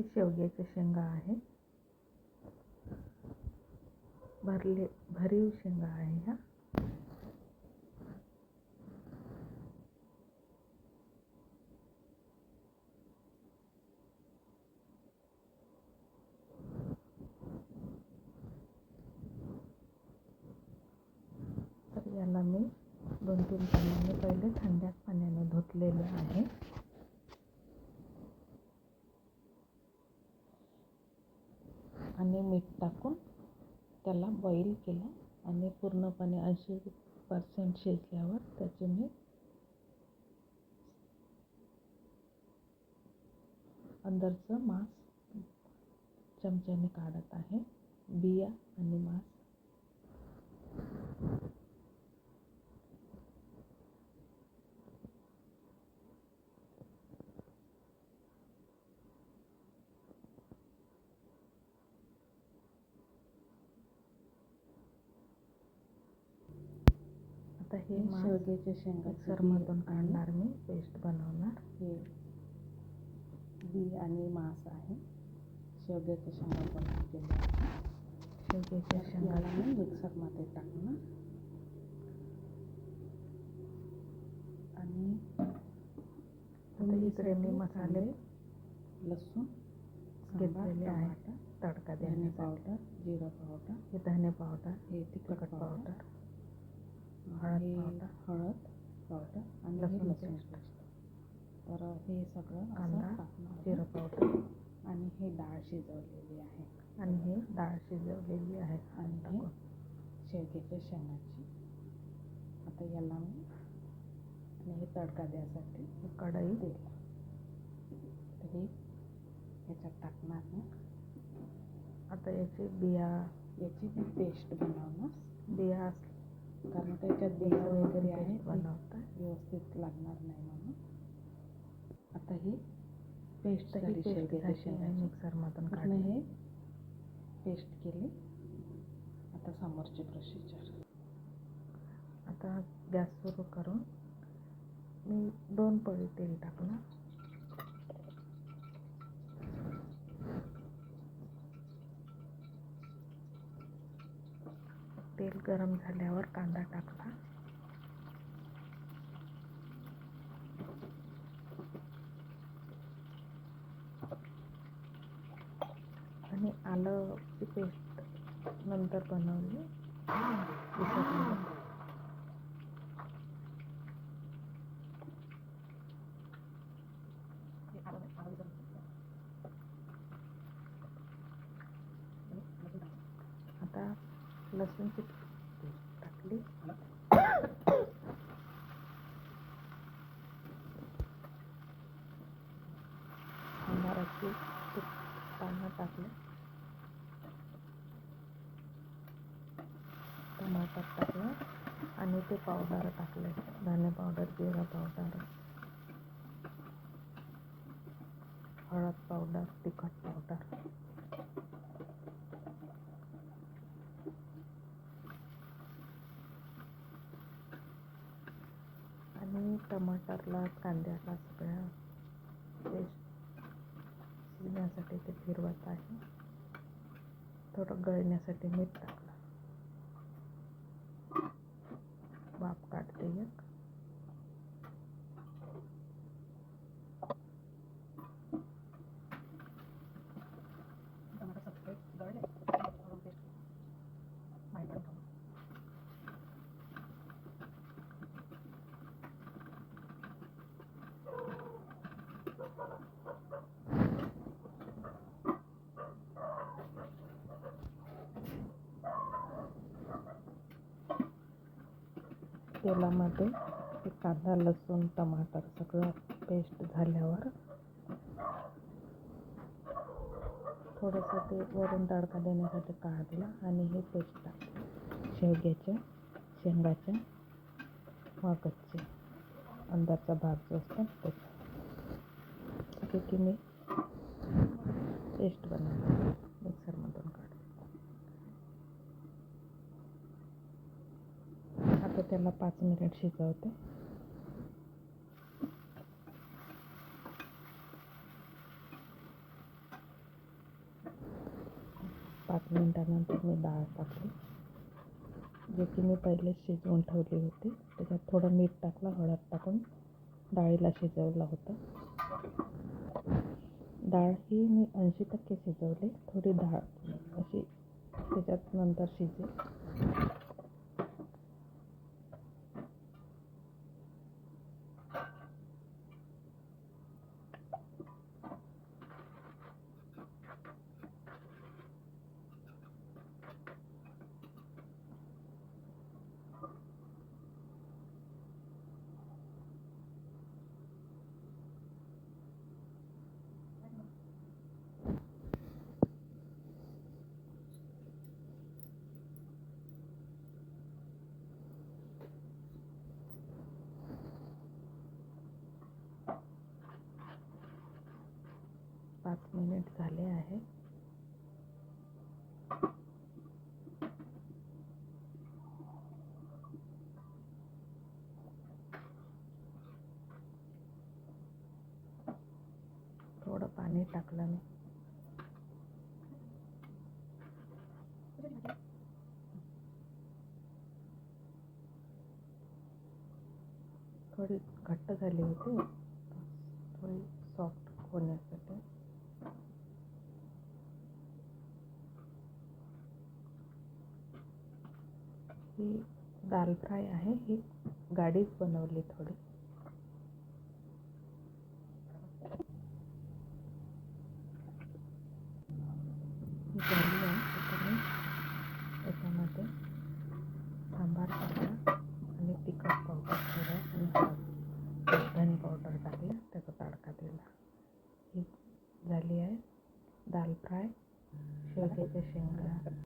हे शेवग्याच्या शेंगा आहे. भरले भरीव शेंगा आहे ह्या. तर याला मी दोन तीन पाण्याने पहिले थंड्या पाण्याने धुतलेले आहे आणि मीठ टाकून त्याला बॉईल केलं आणि पूर्णपणे ऐंशी पर्सेंट शिजल्यावर त्याचे मी अंदरचं मांस चमच्याने काढत आहे. बिया आणि मांस आता हे शेवग्याच्या शेंगा मिक्सरमधून काढणार मी पेस्ट बनवणार. हे बी आणि मांस आहे. शेवग्याच्या शेंगा शेवग्याच्या तर शेंगा याला मी मिक्सरमध्ये टाकणार. आणि आता इकडे मी मसाले लसूण घेतलेले आहे तडका धने पावडर जिरा पावडर हे धने पावडर हे तिखट पावडर. हळद पावडर. हळद पावडर आणि लसूण लसूण. तर हे सगळं कांदा. जिरं पावडर. आणि हे डाळ शिजवलेली आहे. आणि हे डाळ शिजवलेली आहे. आणि हे शेवग्याच्या शेंगाची. आता याला मी आणि हे तडका द्यासाठी कढई. तेल. तर हे याच्यात टाकणार मी. आता याची बिया. याची मी पेस्ट बनवणार. बिया कारण त्याच्यात बिया वगैरे आहे व्यवस्थित लागणार नाही म्हणून. आता ही पेस्ट ही झाली शेवग्याच्या मिक्सरमधून काढली. हे पेस्ट केली. आता समोरची प्रोसिजर आता गॅस सुरू करून मी दोन पळी तेल टाकणार. तेल गरम झाल्यावर कांदा टाकला आणि आलं पेस्ट नंतर बनवली. आंबाराची पानं टाकले टमाटर टाकलं आणि ते पावडर टाकले धने पावडर जिरा पावडर हळद पावडर तिखट पावडर टमाटरला कांद्याला सगळ्या पेस्ट शिजण्यासाठी ते फिरवत आहे. थोडं गळण्यासाठी मीठ टाकलं. तेलामध्ये ते कांदा लसूण टमाटर सगळं पेस्ट झाल्यावर थोडंसं ते वरून तडका देण्यासाठी काढलं आणि हे पेस्ट टाकलं. शेवग्याच्या शेंगाच्या वागतचे अंदरचा भाग जो असतो त्याचा. की मी पेस्ट बनवली. मिक्सरमधून काढून आता त्याला पाच मिनिट शिजवते. पाच मिनिटानंतर मी डाळ टाकली. जे की मी पहिले शिजवून ठेवली होती. त्याच्यात थोडं मीठ टाकलं हळद टाकून डाळीला शिजवलं होतं. डाळ ही मी ऐंशी टक्के शिजवली. थोडी डाळ अशी त्याच्यात नंतर शिजेल. पाच मिनिट झाले आहे. थोडं पाणी टाकलं मी. थोडी घट्ट झाली होती. थोडी सॉफ्ट होण्यासाठी. ही दाल फ्राय आहे. ही गाडीच बनवली थोडी. झाली आहे. त्याच्यामध्ये सांबार टाकला आणि तिखट पावडर थोडं आणि हळद पावडर टाकलं. त्याचा तडका दिला. ही झाली आहे दाल फ्राय. शेवग्याच्या शेंगा.